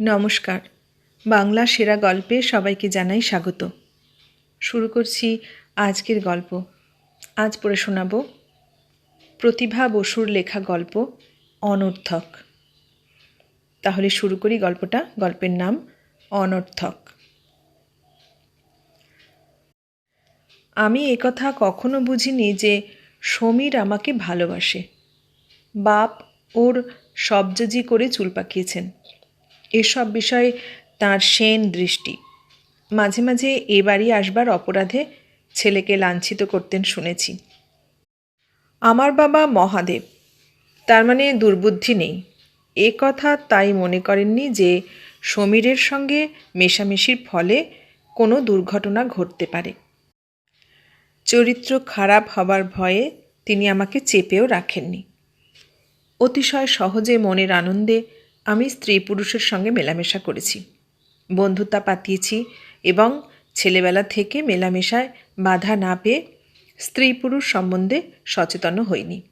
নমস্কার। বাংলা সেরা গল্পে সবাইকে জানাই স্বাগত। শুরু করছি আজকের গল্প। আজ পড়ে শোনাব প্রতিভা বসুর লেখা গল্প অনর্থক। তাহলে শুরু করি গল্পটা। গল্পের নাম অনর্থক। আমি একথা কখনো বুঝিনি যে সমীর আমাকে ভালোবাসে। বাপ ওর সবজজি করে চুল পাকিয়েছেন। এসব বিষয়ে তার সেন দৃষ্টি। মাঝে মাঝে এ বাড়ি আসবার অপরাধে ছেলেকে লাঞ্ছিত করতেন শুনেছি। আমার বাবা মহাদেব, তার মানে দুর্বুদ্ধি নেই। এ কথা তাই মনে করেননি যে সমীরের সঙ্গে মেশামেশির ফলে কোনো দুর্ঘটনা ঘটতে পারে। চরিত্র খারাপ হবার ভয়ে তিনি আমাকে চেপেও রাখেননি। অতিশয় সহজে মনের আনন্দে আমি স্ত্রী পুরুষের সঙ্গে মেলামেশা করেছি। বন্ধুতা পাতিয়েছি এবং ছেলেবেলা থেকে মেলামেশায় বাধা না পেয়ে স্ত্রী পুরুষ সম্বন্ধে সচেতন হইনি।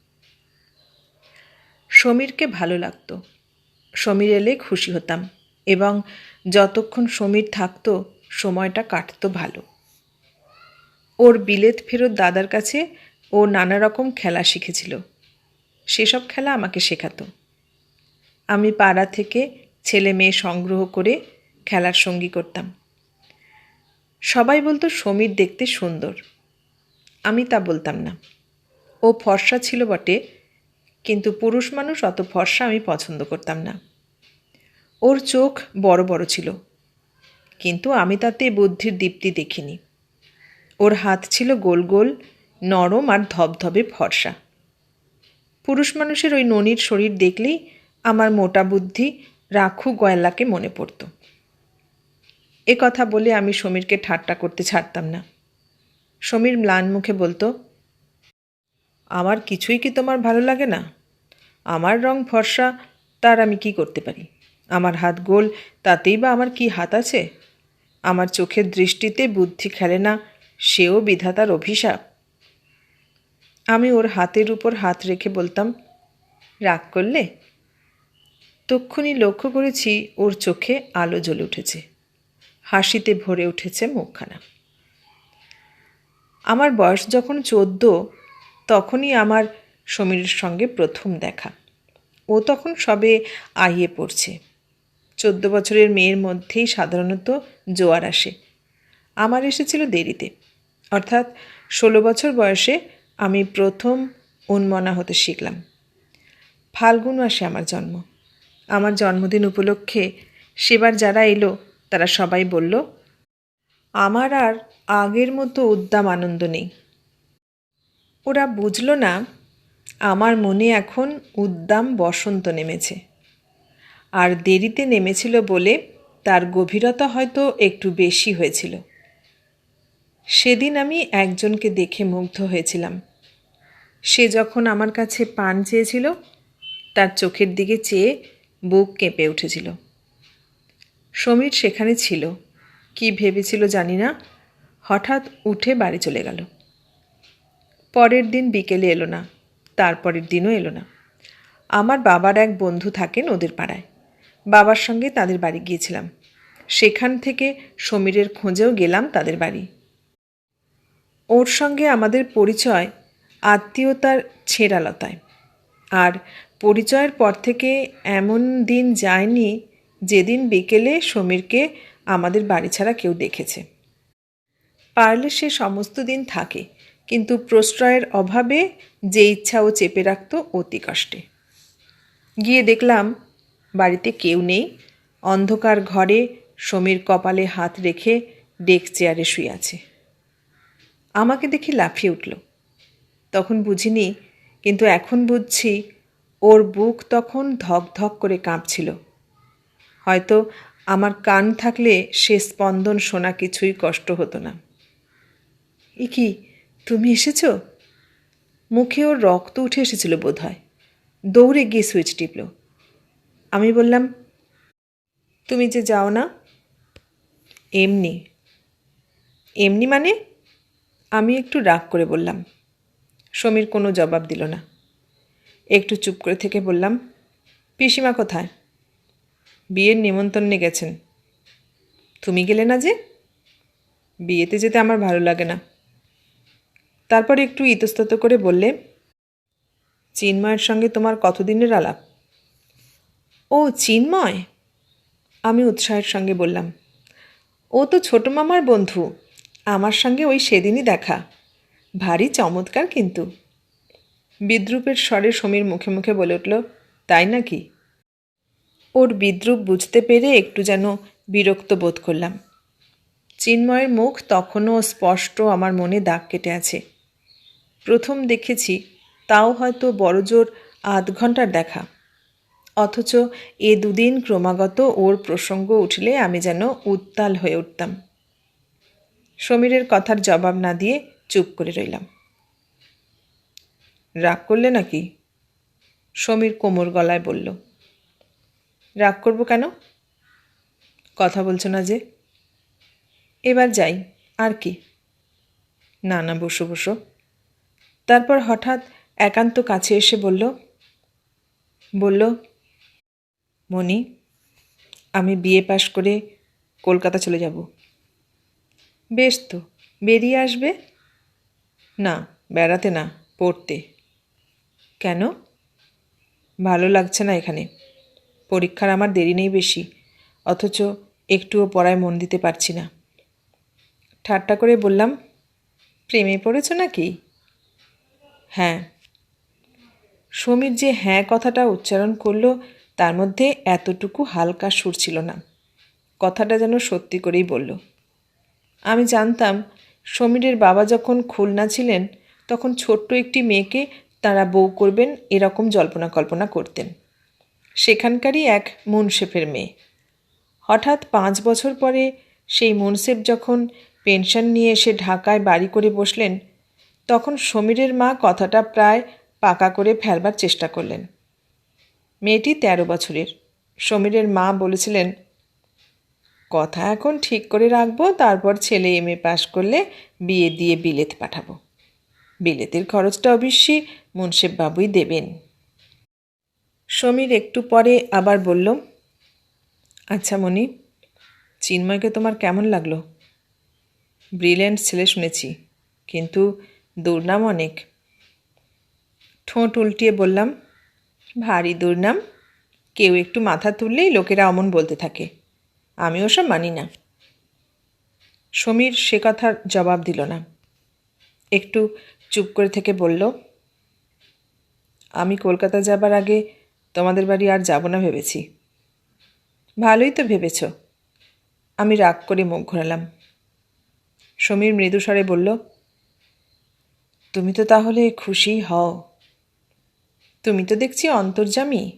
সমীরকে ভালো লাগতো। সমীর এলে খুশি হতাম এবং যতক্ষণ সমীর থাকতো, সময়টা কাটতো ভালো। ওর বিলেত ফেরত দাদার কাছে ও নানা রকম খেলা শিখেছিল। সেসব খেলা আমাকে শেখাতো। আমি পাড়া থেকে ছেলে মেয়ে সংগ্রহ করে খেলার সঙ্গী করতাম। সবাই বলতো, সমীর দেখতে সুন্দর। আমি তা বলতাম না। ও ফর্সা ছিল বটে, কিন্তু পুরুষ মানুষ অত ফর্সা আমি পছন্দ করতাম না। ওর চোখ বড় বড় ছিল, কিন্তু আমি তাতে বুদ্ধির দীপ্তি দেখিনি। ওর হাত ছিল গোল গোল, নরম আর ধবধবে ফর্সা। পুরুষ মানুষের ওই ননির শরীর দেখলেই আমার মোটা বুদ্ধি রাখু গয়লাকে মনে পড়ত। এ কথা বলে আমি সমীরকে ঠাট্টা করতে ছাড়তাম না। সমীর ম্লান মুখে বলতো, আমার কিছুই কি তোমার ভালো লাগে না? আমার রং ফর্সা, তার আমি কি করতে পারি? আমার হাত গোল, তাতেই বা আমার কি হাত আছে? আমার চোখের দৃষ্টিতে বুদ্ধি খেলে না, সেও বিধাতার অভিশাপ। আমি ওর হাতের উপর হাত রেখে বলতাম, রাগ করলে তক্ষুনি লক্ষ্য করেছি ওর চোখে আলো জ্বলে উঠেছে। হাসিতে ভরে উঠেছে মুখখানা। আমার বয়স যখন চোদ্দ, তখনই আমার সমীরের সঙ্গে প্রথম দেখা। ও তখন সবে আইয়ে পড়ছে। চোদ্দ বছরের মেয়ের মধ্যেই সাধারণত জোয়ার আসে। আমার এসেছিল দেরিতে। অর্থাৎ ষোলো বছর বয়সে আমি প্রথম উন্মনা হতে শিখলাম। ফাল্গুন মাসে আমার জন্ম। আমার জন্মদিন উপলক্ষে সেবার যারা এলো, তারা সবাই বলল, আমার আর আগের মতো উদ্দাম আনন্দ নেই। ওরা বুঝল না, আমার মনে এখন উদ্দাম বসন্ত নেমেছে। আর দেরিতে নেমেছিল বলে তার গভীরতা হয়তো একটু বেশি হয়েছিল। সেদিন আমি একজনকে দেখে মুগ্ধ হয়েছিলাম। সে যখন আমার কাছে পান চেয়েছিল, তার চোখের দিকে চেয়ে বুক কেঁপে উঠেছিল। সমীর সেখানে ছিল। কি ভেবেছিল জানি না, হঠাৎ উঠে বাড়ি চলে গেল। পরের দিন বিকেলে এলো না, তারপরের দিনও এলো না। আমার বাবার এক বন্ধু থাকেন ওদের পাড়ায়। বাবার সঙ্গে তাদের বাড়ি গিয়েছিলাম। সেখান থেকে সমীরের খোঁজেও গেলাম তাদের বাড়ি। ওর সঙ্গে আমাদের পরিচয় আত্মীয়তার ছেঁড়ালতায়। আর পরিচয়ের পর থেকে এমন দিন যায়নি যেদিন বিকেলে সমীরকে আমাদের বাড়ি ছাড়া কেউ দেখেছে। পারলে সে সমস্ত দিন থাকে, কিন্তু প্রশ্রয়ের অভাবে যে ইচ্ছা ও চেপে রাখত অতি কষ্টে। গিয়ে দেখলাম বাড়িতে কেউ নেই, অন্ধকার ঘরে সমীর কপালে হাত রেখে ডেক চেয়ারে শুয়ে আছে। আমাকে দেখে লাফিয়ে উঠল। তখন বুঝিনি কিন্তু এখন বুঝছি ওর বুক তখন ধক ধক করে কাঁপছিল। হয়তো আমার কান থাকলে সে স্পন্দন শোনা কিছুই কষ্ট হতো না। এ কি, তুমি এসেছ? মুখে ওর রক্ত উঠে এসেছিল বোধ হয় দৌড়ে গিয়ে সুইচ টিপল। আমি বললাম, তুমি যে যাও না? এমনি। এমনি মানে? আমি একটু রাগ করে বললাম সমীর কোনো জবাব দিল না। একটু চুপ করে থেকে বললাম, পিসিমা কোথায়? বিয়ের নিমন্ত্রণে গেছেন। তুমি গেলে না যে? বিয়েতে যেতে আমার ভালো লাগে না। তারপর একটু ইতস্তত করে বললে, চিন্ময়ের সঙ্গে তোমার কতদিনের আলাপ? ও, চিন্ময়? আমি উৎসাহের সঙ্গে বললাম, ও তো ছোট মামার বন্ধু, আমার সঙ্গে ওই সেদিনই দেখা। ভারী চমৎকার কিন্তু। বিদ্রুপের স্বরে সমীর মুখে মুখে বলে উঠল, তাই নাকি? ওর বিদ্রুপ বুঝতে পেরে একটু যেন বিরক্ত বোধ করলাম। চিন্ময়ের মুখ তখনও স্পষ্ট, আমার মনে দাগ কেটে আছে। প্রথম দেখেছি, তাও হয়তো বড়জোর আধ ঘণ্টার দেখা। অথচ এ দুদিন ক্রমাগত ওর প্রসঙ্গ উঠলে আমি যেন উত্তাল হয়ে উঠতাম। সমীরের কথার জবাব না দিয়ে চুপ করে রইলাম। রাগ করলে নাকি? সমীর কোমর গলায় বলল, রাগ করব কেন? কথা বলছো না যে। এবার যাই, আর কি। না না, বসো বসো। তারপর হঠাৎ একান্ত কাছে এসে বলল বলল, মণি, আমি বিয়ে পাশ করে কলকাতা চলে যাব। বেশ তো, বেরিয়ে আসবে? না, বেড়াতে না, পড়তে। কেন? ভালো লাগছে না এখানে। পরীক্ষার আমার দেরি নেই বেশি, অথচ একটুও পড়ায় মন দিতে পারছি না। ঠাট্টা করে বললাম, প্রেমে পড়েছ নাকি? হ্যাঁ। সমীর যে হ্যাঁ কথাটা উচ্চারণ করল, তার মধ্যে এতটুকু হালকা সুর ছিল না। কথাটা যেন সত্যি করেই বলল, আমি জানতাম সমীরের বাবা যখন খুলনা ছিলেন, তখন ছোট্ট একটি মেয়েকে তারা বউ করবেন এরকম জল্পনা কল্পনা করতেন। সেখানকারই এক মুনসেফের মেয়ে। হঠাৎ পাঁচ বছর পরে সেই মুনসেফ যখন পেনশন নিয়ে এসে ঢাকায় বাড়ি করে বসলেন, তখন সমীরের মা কথাটা প্রায় পাকা করে ফেলবার চেষ্টা করলেন। মেয়েটি তেরো বছরের। সমীরের মা বলেছিলেন কথা এখন ঠিক করে রাখব, তারপর ছেলে এম এ পাশ করলে বিয়ে দিয়ে বিলেত পাঠাবো। বিলেতের খরচটা অবশ্যই মুন্সেফ বাবুই দেবেন। সমীর একটু পরে আবার বলল আচ্ছা মণি, চিন্ময়কে তোমার কেমন লাগল? ব্রিলিয়েন্ট ছেলে শুনেছি, কিন্তু দুর্নাম অনেক। ঠোঁট উল্টিয়ে বললাম, ভারী দুর্নাম, কেউ একটু মাথা তুললেই লোকেরা অমন বলতে থাকে। আমি ওসব মানি না। সমীর সে কথার জবাব দিল না। একটু চুপ করে থেকে বলল, আমি কলকাতা যাবার আগে তোমাদের বাড়ি আর যাব না ভেবেছি। ভালোই তো ভেবেছ। আমি রাগ করে মুখ ঘোরালাম। সমীর মৃদুস্বরে বলল, তুমি তো তাহলে খুশি হও। তুমি তো দেখছি অন্তর্জামী।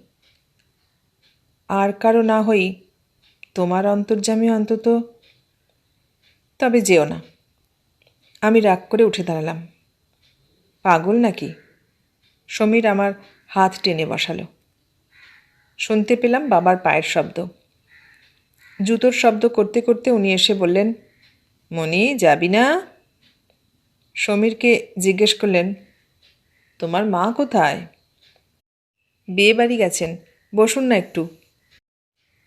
আর কারও না হই তোমার অন্তর্জামী অন্তত তবে যেও না। আমি রাগ করে উঠে দাঁড়ালাম। পাগল নাকি? সমীর আমার হাত টেনে বসালো। শুনতে পেলাম বাবার পায়ের শব্দ। জুতোর শব্দ করতে করতে উনি এসে বললেন মনি যাবি না? সমীরকে জিজ্ঞেস করলেন, তোমার মা কোথায়? বিয়ে বাড়ি গেছেন, বসুন না একটু।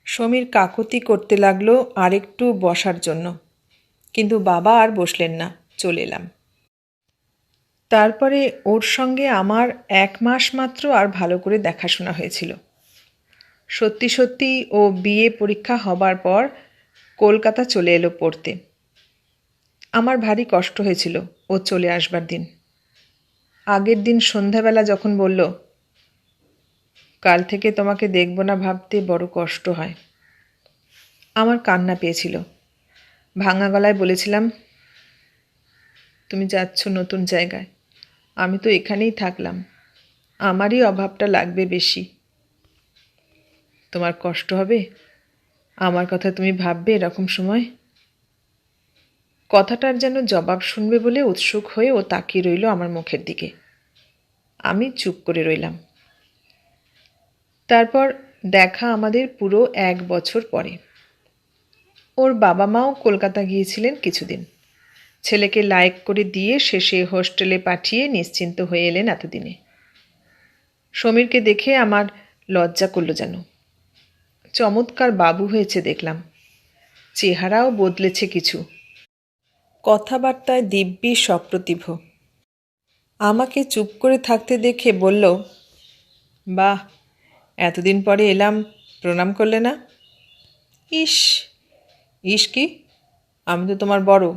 সমীর কাকতি করতে লাগল আর একটু বসার জন্য। কিন্তু বাবা আর বসলেন না, চলে এলাম। তারপরে ওর সঙ্গে আমার এক মাস মাত্র আর ভালো করে দেখাশোনা হয়েছিল। সত্যি সত্যি ও বিয়ে পরীক্ষা হবার পর কলকাতা চলে এলো পড়তে। আমার ভারী কষ্ট হয়েছিল ও চলে আসবার দিন। আগের দিন সন্ধ্যাবেলা যখন বলল কাল থেকে তোমাকে দেখব না ভাবতে বড় কষ্ট হয়। আমার কান্না পেয়েছিল। ভাঙা গলায় বলেছিলাম, তুমি যাচ্ছ নতুন জায়গায়। আমি তো এখানেই থাকলাম। আমারই অভাবটা লাগবে বেশি। তোমার কষ্ট হবে? আমার কথা তুমি ভাববে এরকম সময়? কথাটার যেন জবাব শুনবে বলে উৎসুক হয়ে ও তাকিয়ে রইল আমার মুখের দিকে। আমি চুপ করে রইলাম। তারপর দেখা আমাদের পুরো এক বছর পরে। ওর বাবা মাও কলকাতা গিয়েছিলেন কিছুদিন। ছেলেকে লাইক করে দিয়ে শেষে হোস্টেলে পাঠিয়ে নিশ্চিন্ত হয়ে এলেন এতদিনে। সমীরকে দেখে আমার লজ্জা করল যেন। চমৎকার বাবু হয়েছে দেখলাম। চেহারাও বদলেছে কিছু। কথাবার্তায় দিব্যি সপ্রতিভ। আমাকে চুপ করে থাকতে দেখে বলল, বাহ এতদিন পরে এলাম, প্রণাম করলে না? ইস ইস কি? আমি তো তোমার বড়।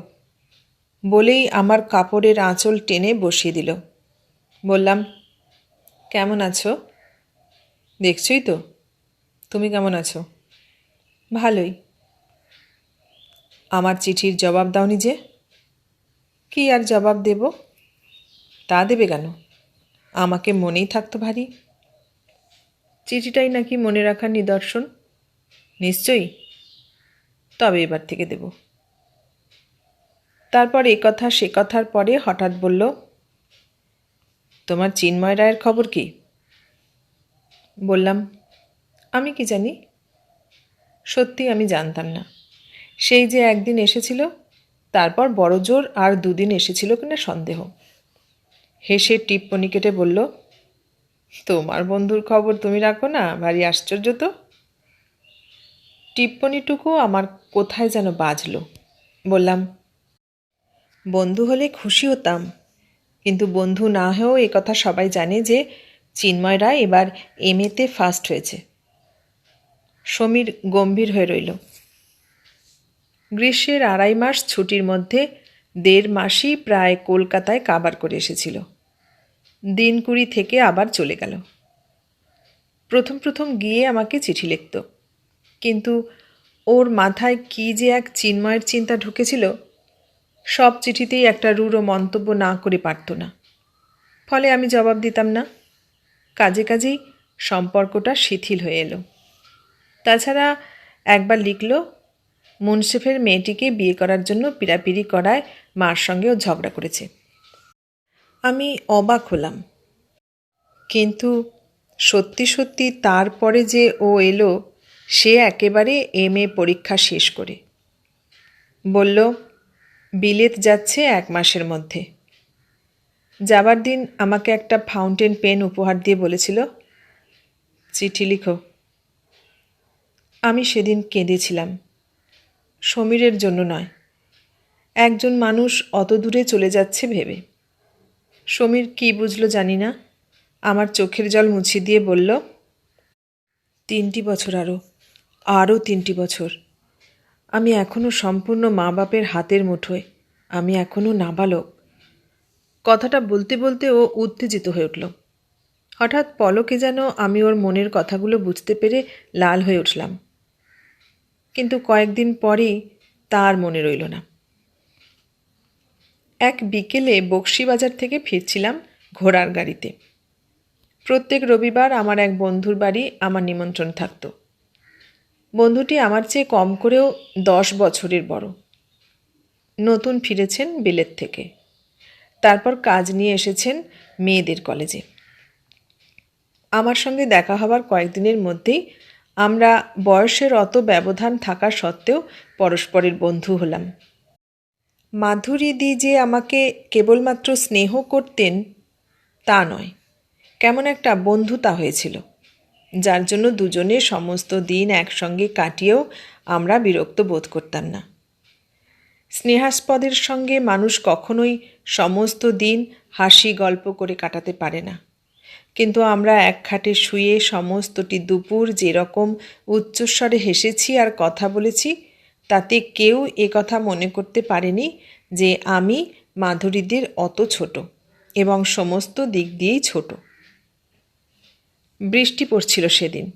বলেই আমার কাপড়ের আঁচল টেনে বসিয়ে দিল। বললাম, কেমন আছো? দেখছই তো। তুমি কেমন আছো? ভালোই। আমার চিঠির জবাব দাওনি যে কি আর জবাব দেব? তা দেবে কেন? আমাকে মনেই থাকতো ভারী। চিঠিটাই নাকি মনে রাখার নিদর্শন? নিশ্চয়ই। তবে এবার থেকে দেব। তারপর এ কথা সে কথার পরে হঠাৎ বলল, তোমার চিন্ময় রায়ের খবর কি? বললাম, আমি কি জানি? সত্যি আমি জানতাম না। সেই যে একদিন এসেছিল, তারপর বড় জোর আর দুদিন এসেছিল কিনা সন্দেহ। হেসে টিপ্পনি কেটে বলল তোমার বন্ধুর খবর তুমি রাখো না, ভারী আশ্চর্য তো। টিপ্পনিটুকু আমার কোথায় যেন বাজলো। বললাম, বন্ধু হলে খুশি হতাম, কিন্তু বন্ধু না হয়েও এ কথা সবাই জানে যে চিন্ময় রায় এবার এম এতে ফার্স্ট হয়েছে। সমীর গম্ভীর হয়ে রইল। গ্রীষ্মের আড়াই মাস ছুটির মধ্যে দেড় মাসই প্রায় কলকাতায় কাবার করে এসেছিল। দিন কুড়ি থেকে আবার চলে গেল। প্রথম প্রথম গিয়ে আমাকে চিঠি লিখত। কিন্তু ওর মাথায় কী যে এক চিন্ময়ের চিন্তা ঢুকেছিল, সব চিঠিতেই একটা রূঢ় মন্তব্য না করে পারত না। ফলে আমি জবাব দিতাম না। কাজে কাজেই সম্পর্কটা শিথিল হয়ে এলো। তাছাড়া একবার লিখল, মুন্সেফের মেয়েটিকে বিয়ে করার জন্য পিড়াপিড়ি করায় মার সঙ্গেও ঝগড়া করেছে। আমি অবাক হলাম। কিন্তু সত্যি সত্যি তারপরে যে ও এলো, সে একেবারে এম এ পরীক্ষা শেষ করে। বলল, বিলেত যাচ্ছে এক মাসের মধ্যে। যাবার দিন আমাকে একটা ফাউন্টেন পেন উপহার দিয়ে বলেছিল, চিঠি লিখো। আমি সেদিন কেঁদেছিলাম। সমীরের জন্য নয়, একজন মানুষ অত দূরে চলে যাচ্ছে ভেবে। সমীর কী বুঝলো জানি না। আমার চোখের জল মুছিয়ে দিয়ে বলল, তিনটি বছর আরও আরও তিনটি বছর। আমি এখনও সম্পূর্ণ মা বাপের হাতের মুঠোয়, আমি এখনও নাবালক। কথাটা বলতে বলতে ও উত্তেজিত হয়ে উঠল। হঠাৎ পলকে যেন আমি ওর মনের কথাগুলো বুঝতে পেরে লাল হয়ে উঠলাম। কিন্তু কয়েকদিন পরেই তার মনে রইল না। এক বিকেলে বক্সিবাজার থেকে ফিরছিলাম ঘোড়ার গাড়িতে। প্রত্যেক রবিবার আমার এক বন্ধুর বাড়ি আমার নিমন্ত্রণ থাকত। বন্ধুটি আমার চেয়ে কম করেও দশ বছরের বড়। নতুন ফিরেছেন বিলেত থেকে। তারপর কাজ নিয়ে এসেছেন মেয়েদের কলেজে। আমার সঙ্গে দেখা হবার কয়েকদিনের মধ্যেই আমরা বয়সের অত ব্যবধান থাকা সত্ত্বেও পরস্পরের বন্ধু হলাম। মাধুরীদি যে আমাকে কেবলমাত্র স্নেহ করতেন, তা নয়। কেমন একটা বন্ধুতা হয়েছিল, যার জন্য দুজনে সমস্ত দিন একসঙ্গে কাটিয়েও আমরা বিরক্ত বোধ করতাম না। স্নেহাস্পদের সঙ্গে মানুষ কখনোই সমস্ত দিন হাসি গল্প করে কাটাতে পারে না। কিন্তু আমরা এক খাটে শুয়ে সমস্তটি দুপুর যেরকম উচ্চস্বরে হেসেছি আর কথা বলেছি তাতে কেউ এ কথা মনে করতে পারেনি যে আমি মাধুরীদের অত ছোট এবং সমস্ত দিক দিয়েই ছোট। বৃষ্টি পড়ছিল সেদিন।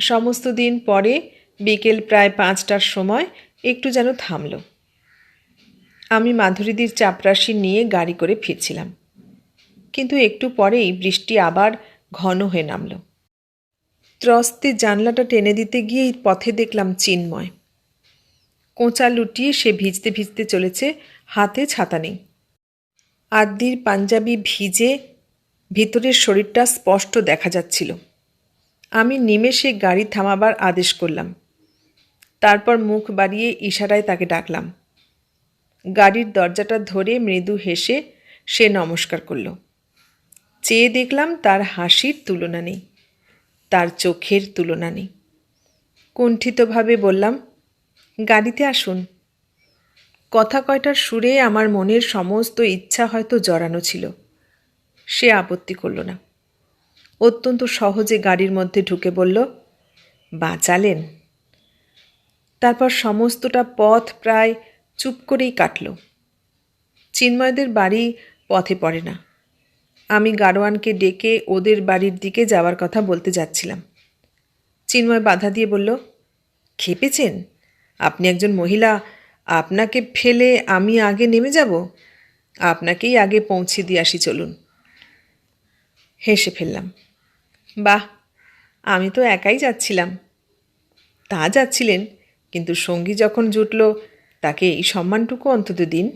সমস্ত দিন পরে বিকেল প্রায় পাঁচটার সময় একটু যেন থামল। আমি মাধুরীদির চাপরাশি নিয়ে গাড়ি করে ফিরছিলাম। কিন্তু একটু পরেই বৃষ্টি আবার ঘন হয়ে নামল। ত্রস্তে জানলাটা টেনে দিতে গিয়েই পথে দেখলাম চিন্ময়। কোঁচা লুটিয়ে সে ভিজতে ভিজতে চলেছে, হাতে ছাতা নেই। আদ্যির পাঞ্জাবি ভিজে ভিতরের শরীরটা স্পষ্ট দেখা যাচ্ছিল। আমি নিমেষে গাড়ি থামাবার আদেশ করলাম। তারপর মুখ বাড়িয়ে ইশারায় তাকে ডাকলাম। গাড়ির দরজাটা ধরে মৃদু হেসে সে নমস্কার করল। চেয়ে দেখলাম তার হাসির তুলনা নেই, তার চোখের তুলনা নেই। কুণ্ঠিতভাবে বললাম গাড়িতে আসুন। কথা কয়টার সুরে আমার মনের সমস্ত ইচ্ছা হয়তো জড়ানো ছিল। সে আপত্তি করল না। অত্যন্ত সহজে গাড়ির মধ্যে ঢুকে বলল, বাঁচালেন? তারপর সমস্তটা পথ প্রায় চুপ করেই কাটল। চিন্ময়দের বাড়ি পথে পড়ে না। আমি গাড়োয়ানকে ডেকে ওদের বাড়ির দিকে যাওয়ার কথা বলতে যাচ্ছিলাম। চিন্ময় বাধা দিয়ে বলল, খেপেছেন? আপনি একজন মহিলা, আপনাকে ফেলে আমি আগে নেমে যাব? আপনাকেই আগে পৌঁছে দিয়ে আসি, চলুন। হেসে ফেললাম। বাহ, আমি তো একাই যাচ্ছিলাম। তা যাচ্ছিলেন, কিন্তু সঙ্গী যখন জুটল, তাকে এই সম্মানটুকু অন্তত দিন।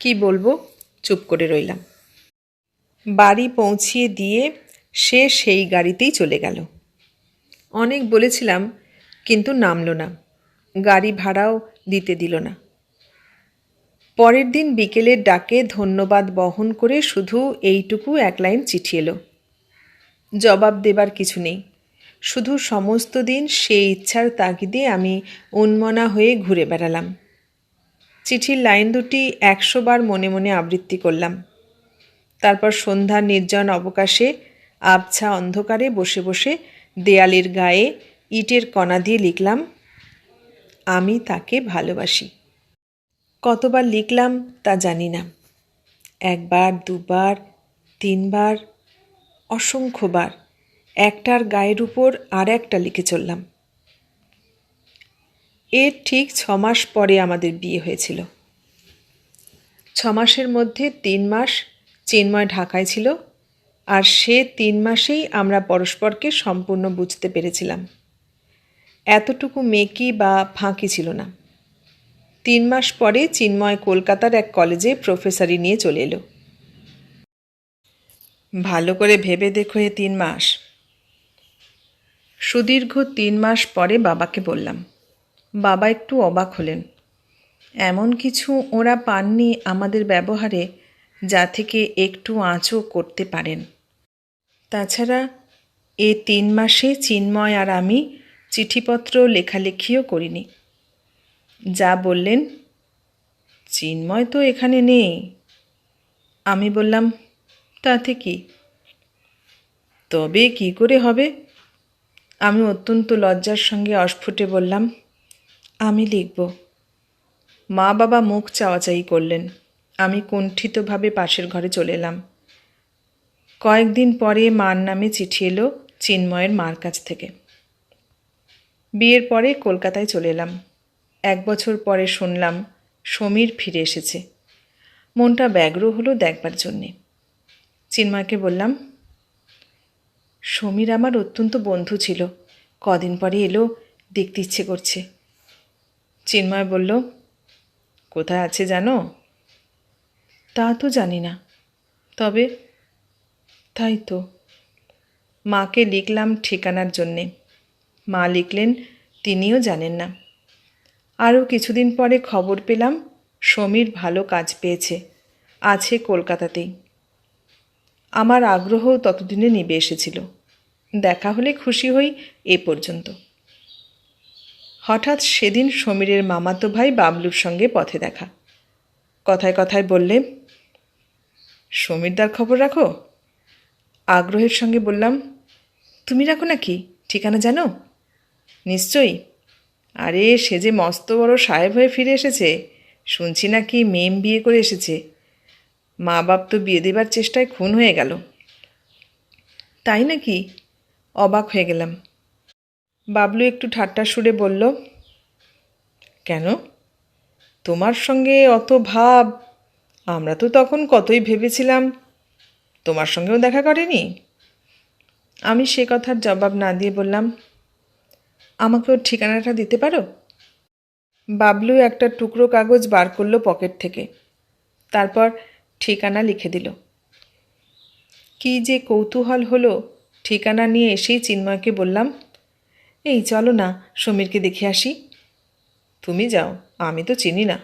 কি বলব, চুপ করে রইলাম। বাড়ি পৌঁছিয়ে দিয়ে সে সেই গাড়িতেই চলে গেল। অনেক বলেছিলাম কিন্তু নামলো না। গাড়ি ভাড়াও দিতে দিল না। পরের দিন বিকেলের ডাকে ধন্যবাদ বহন করে শুধু এইটুকু এক লাইন চিঠি এলো। জবাব দেবার কিছু নেই। শুধু সমস্ত দিন সেই ইচ্ছার তাগিদে আমি উন্মনা হয়ে ঘুরে বেড়ালাম। চিঠির লাইন দুটি একশো বার মনে মনে আবৃত্তি করলাম। তারপর সন্ধ্যার নির্জন অবকাশে, আবছা অন্ধকারে বসে বসে দেয়ালের গায়ে ইটের কণা দিয়ে লিখলাম, আমি তাকে ভালোবাসি। কতবার লিখলাম তা জানি না। একবার, দুবার, তিনবার, অসংখ্যবার, একটার গায়ের উপর আর একটা লিখে চললাম। এর ঠিক ছমাস পরে আমাদের বিয়ে হয়েছিল। ছমাসের মধ্যে তিন মাস চিন্ময় ঢাকায় ছিল, আর সে তিন মাসেই আমরা পরস্পরকে সম্পূর্ণ বুঝতে পেরেছিলাম। এতটুকু মেকি বা ফাঁকি ছিল না। তিন মাস পরে চিন্ময় কলকাতার এক কলেজে প্রফেসরি নিয়ে চলে এলো। ভালো করে ভেবে দেখো এ তিন মাস। সুদীর্ঘ তিন মাস পরে বাবাকে বললাম, বাবা একটু অবাক হলেন। এমন কিছু ওরা পাননি আমাদের ব্যবহারে যা থেকে একটু আঁচও করতে পারেন। তাছাড়া এ তিন মাসে চিন্ময় আর আমি চিঠিপত্র লেখালেখিও করিনি। যা বললেন, চিন্ময় তো এখানে নেই। আমি বললাম, তাতে কি? তবে কি করে হবে? আমি অত্যন্ত লজ্জার সঙ্গে অস্ফুটে বললাম, আমি লিখব। মা বাবা মুখ চাওয়াচাই করলেন। আমি কুণ্ঠিতভাবে পাশের ঘরে চলে এলাম। কয়েকদিন পরে মার নামে চিঠি এলো চিন্ময়ের মার কাছ থেকে। বিয়ের পরে কলকাতায় চলে এলাম। এক বছর পরে শুনলাম সমীর ফিরে এসেছে। মনটা ব্যগ্র হলো দেখবার জন্যে। চিন্ময়কে বললাম, সমীর আমার অত্যন্ত বন্ধু ছিল, কদিন পরে এলো, দেখতে ইচ্ছে করছে। চিন্ময় বলল, কোথায় আছে জানো? তা তো জানি না। তবে তাই তো, মাকে লিখলাম ঠিকানার জন্যে। মা লিখলেন তিনিও জানেন না। আরও কিছুদিন পরে খবর পেলাম, সমীর ভালো কাজ পেয়েছে, আছে কলকাতাতেই। আমার আগ্রহ ততদিনে নিবে এসেছিল। দেখা হলে খুশি হই এ পর্যন্ত। হঠাৎ সেদিন সমীরের মামাতো ভাই বাবলুর সঙ্গে পথে দেখা। কথায় কথায় বললে, সমীরদার খবর রাখো? আগ্রহের সঙ্গে বললাম, তুমি রাখো নাকি? ঠিকানা জানো? নিশ্চয়ই। আরে, সে যে মস্ত বড় সাহেব হয়ে ফিরে এসেছে, শুনছি নাকি মেম বিয়ে করে এসেছে। মা বাপ তো বিয়ে দেবার চেষ্টায় খুন হয়ে গেল। তাই নাকি? অবাক হয়ে গেলাম। বাবলু একটু ঠাট্টা সুরে বলল, কেন? তোমার সঙ্গে অত ভাব, আমরা তো তখন কতই ভেবেছিলাম, তোমার সঙ্গেও দেখা করেনি? আমি সে কথার জবাব না দিয়ে বললাম আমাকে ওর ঠিকানাটা দিতে পারো? বাবলু একটা টুকরো কাগজ বার করল পকেট থেকে। তারপর ঠিকানা লিখে দিল। কি যে কৌতূহল হলো। ঠিকানা নিয়ে এসেই চিন্ময়কে বললাম, এই চলো না, সমীরকে দেখে আসি। তুমি যাও, আমি তো চিনি না।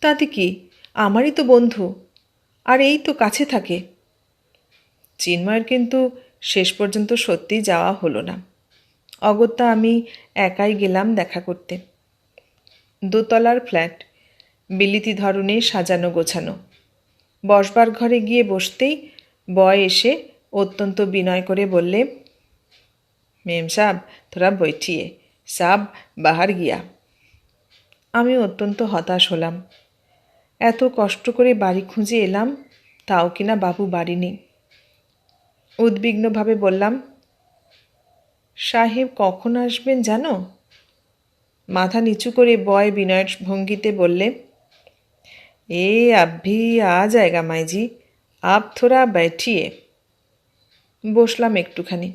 তাতে কি? আমারই তো বন্ধু। আর এই তো কাছে থাকে। চিন্ময়ের কিন্তু শেষ পর্যন্ত সত্যিই যাওয়া হলো না। অগত্যা আমি একাই গেলাম দেখা করতে। দোতলার ফ্ল্যাট, বিলিতি ধরনে সাজানো গোছানো। বসবার ঘরে গিয়ে বসতেই বয় এসে অত্যন্ত বিনয় করে বললে, মেম সাব থোড়া বৈঠিয়ে, সাব, বাহার গিয়া। আমি অত্যন্ত হতাশ হলাম। এত কষ্ট করে বাড়ি খুঁজে এলাম, তাও কিনা বাবু বাড়ি নেই। উদ্বিগ্নভাবে বললাম সাহেব কখন আসবেন জানো? মাথা নিচু করে বয় বিনয়ের ভঙ্গিতে বললে, এ আব্ভি আ জায়গা মাইজি, আপ থোড়া ব্যাঠিয়ে বসলাম একটুখানি,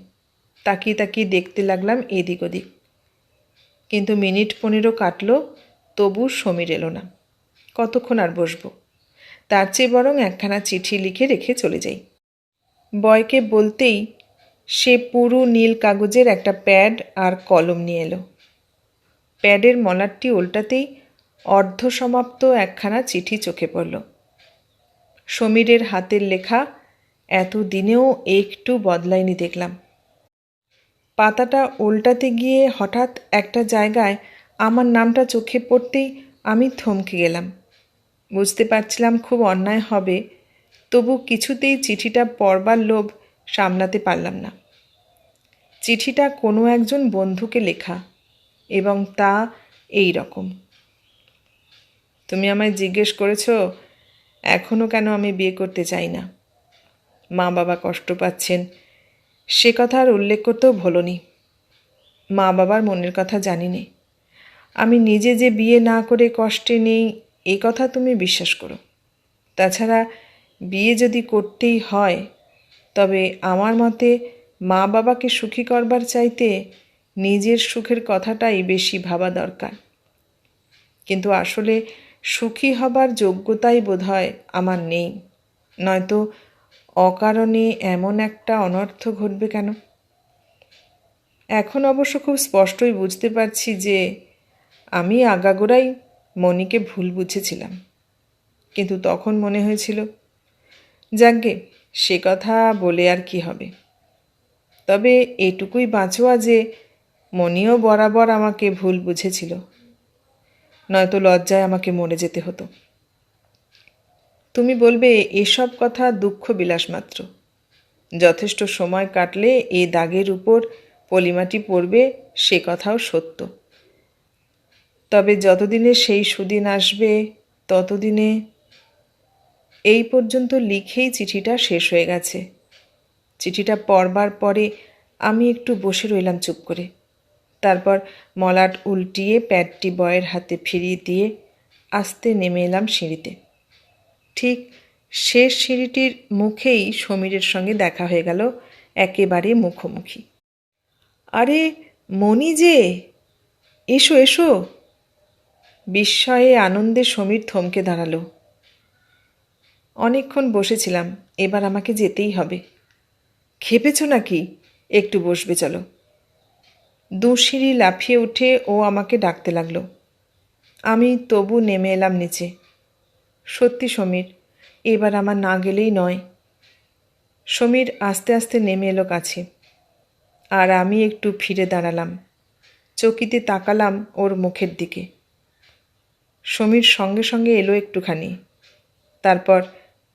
তাকিয়ে তাকিয়ে দেখতে লাগলাম এদিক ওদিক। কিন্তু মিনিট পনেরো কাটল, তবু সমীর এলো না। কতক্ষণ আর বসব? তার চেয়ে বরং একখানা চিঠি লিখে রেখে চলে যাই। বয়কে বলতেই সে পুরু নীল কাগজের একটা প্যাড আর কলম নিয়ে এলো। প্যাডের মলারটি উল্টাতেই অর্ধসমাপ্ত একখানা চিঠি চোখে পড়ল। সমীরের হাতের লেখা এত দিনেও একটু বদলায়নি দেখলাম। পাতাটা উল্টাতে গিয়ে হঠাৎ একটা জায়গায় আমার নামটা চোখে পড়তেই আমি থমকে গেলাম। বুঝতে পারছিলাম খুব অন্যায় হবে, তবু কিছুতেই চিঠিটা পড়বার লোভ সামলাতে পারলাম না। চিঠিটা কোনো একজন বন্ধুকে লেখা এবং তা এই রকম। তুমি আমায় জিজ্ঞেস করেছ এখনও কেন আমি বিয়ে করতে চাই না? মা বাবা কষ্ট পাচ্ছেন। সে কথা আর উল্লেখ করতেও ভোলনি। মা বাবার মনের কথা জানি নে আমি নিজে যে বিয়ে না করে কষ্টে নেই, এ কথা তুমি বিশ্বাস করো। তাছাড়া বিয়ে যদি করতেই হয় তবে আমার মতে মা বাবাকে সুখী করবার চাইতে নিজের সুখের কথাটাই বেশি ভাবা দরকার। কিন্তু আসলে সুখী হবার যোগ্যতাই বোধহয় আমার নেই। নয়তো অকারণে এমন একটা অনর্থ ঘটবে কেন? এখন অবশ্য খুব স্পষ্টই বুঝতে পারছি যে আমি আগাগোড়াই মনিকে ভুল বুঝেছিলাম। কিন্তু তখন মনে হয়েছিল যাজ্ঞে সে কথা বলে আর কি হবে। তবে এটুকুই বাঁচোয়া যে মনিও বরাবর আমাকে ভুল বুঝেছিল। নয়তো লজ্জায় আমাকে মরে যেতে হতো। তুমি বলবে, এসব কথা দুঃখ বিলাস মাত্র। যথেষ্ট সময় কাটলে এ দাগের উপর পলিমাটি পড়বে, সে কথাও সত্য। তবে যতদিনে সেই সুদিন আসবে, ততদিনে এই পর্যন্ত লিখেই চিঠিটা শেষ হয়ে গেছে। চিঠিটা পড়বার পরে আমি একটু বসে রইলাম চুপ করে। তারপর মলাট উল্টিয়ে প্যাডটি বয়ের হাতে ফিরিয়ে দিয়ে আস্তে নেমে এলাম সিঁড়িতে। ঠিক শেষ সিঁড়িটির মুখেই সমীরের সঙ্গে দেখা হয়ে গেল একেবারে মুখোমুখি। আরে মনি যে! এসো এসো! বিস্ময়ে আনন্দে সমীর থমকে দাঁড়াল। অনেকক্ষণ বসেছিলাম, এবার আমাকে যেতেই হবে। খেপেছ নাকি? একটু বসবে, চলো। দু সিঁড়ি লাফিয়ে উঠে ও আমাকে ডাকতে লাগল। আমি তবু নেমে এলাম নিচে। সত্যি সমীর, এবার আমার না গেলেই নয়। সমীর আস্তে আস্তে নেমে এলো কাছে। আর আমি একটু ফিরে দাঁড়ালাম। চকিতে তাকালাম ওর মুখের দিকে। সমীর সঙ্গে সঙ্গে এলো একটুখানি। তারপর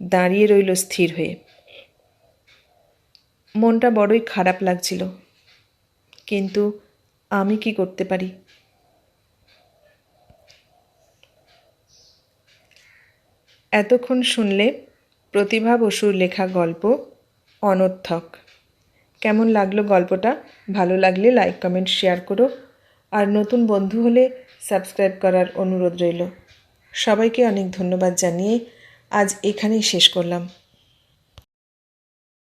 দাঁড়িয়ে রইল স্থির হয়ে। মনটা বড়ই খারাপ লাগছিল। কিন্তু আমি কি করতে পারি? এতক্ষণ শুনলে প্রতিভা বসুর লেখা গল্প অনর্থক। কেমন লাগল গল্পটা? ভালো লাগলে লাইক, কমেন্ট, শেয়ার করো। আর নতুন বন্ধু হলে সাবস্ক্রাইব করার অনুরোধ রইল। সবাইকে অনেক ধন্যবাদ জানিয়ে আজ এখানেই শেষ করলাম।